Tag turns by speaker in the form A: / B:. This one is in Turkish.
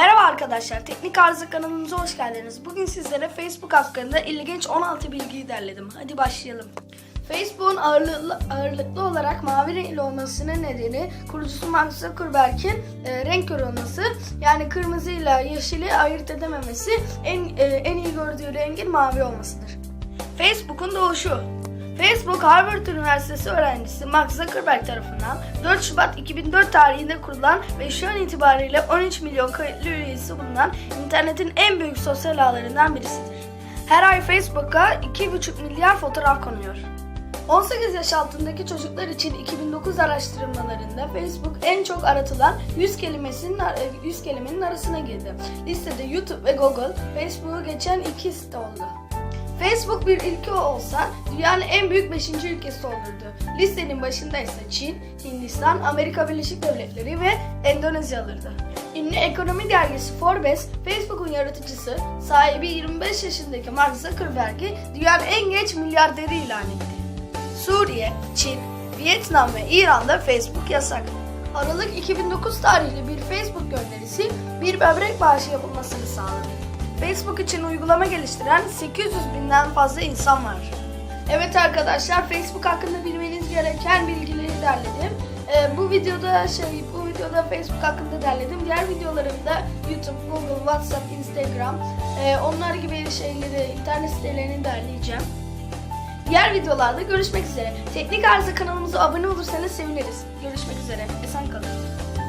A: Merhaba arkadaşlar, Teknik Arıza kanalımıza hoş geldiniz. Bugün sizlere Facebook hakkında ilginç 16 bilgiyi derledim. Hadi başlayalım. Facebook'un ağırlıklı, ağırlıklı olarak mavi renkli olmasının nedeni kurucusu Mark Zuckerberg'in e, renk körü olması. Yani kırmızıyla yeşili ayırt edememesi en, e, en iyi gördüğü rengin mavi olmasıdır. Facebook'un doğuşu Facebook Harvard Üniversitesi öğrencisi Mark Zuckerberg tarafından 4 Şubat 2004 tarihinde kurulan ve şu an itibariyle 13 milyon kayıtlı üyesi bulunan internetin en büyük sosyal ağlarından birisidir. Her ay Facebook'a 2,5 milyar fotoğraf konuyor. 18 yaş altındaki çocuklar için 2009 araştırmalarında Facebook en çok aratılan 100 kelimesinin 100 kelimenin arasına girdi. Listede YouTube ve Google Facebook'u geçen iki site oldu. Facebook bir ülke olsa dünyanın en büyük 5. ülkesi olurdu. Listenin başında ise Çin, Hindistan, Amerika Birleşik Devletleri ve Endonezya alırdı. Ünlü ekonomi dergisi Forbes, Facebook'un yaratıcısı, sahibi 25 yaşındaki Mark Zuckerberg'i dünyanın en genç milyarderi ilan etti. Suriye, Çin, Vietnam ve İran'da Facebook yasak. Aralık 2009 tarihli bir Facebook gönderisi bir böbrek bağışı yapılmasını sağladı. Facebook için uygulama geliştiren 800 binden fazla insan var. Evet arkadaşlar Facebook hakkında bilmeniz gereken bilgileri derledim. Ee, bu videoda şey bu videoda Facebook hakkında derledim. Diğer videolarımda YouTube, Google, WhatsApp, Instagram e, onlar gibi şeyleri internet sitelerini derleyeceğim. Diğer videolarda görüşmek üzere. Teknik Arıza kanalımıza abone olursanız seviniriz. Görüşmek üzere. Esen kalın.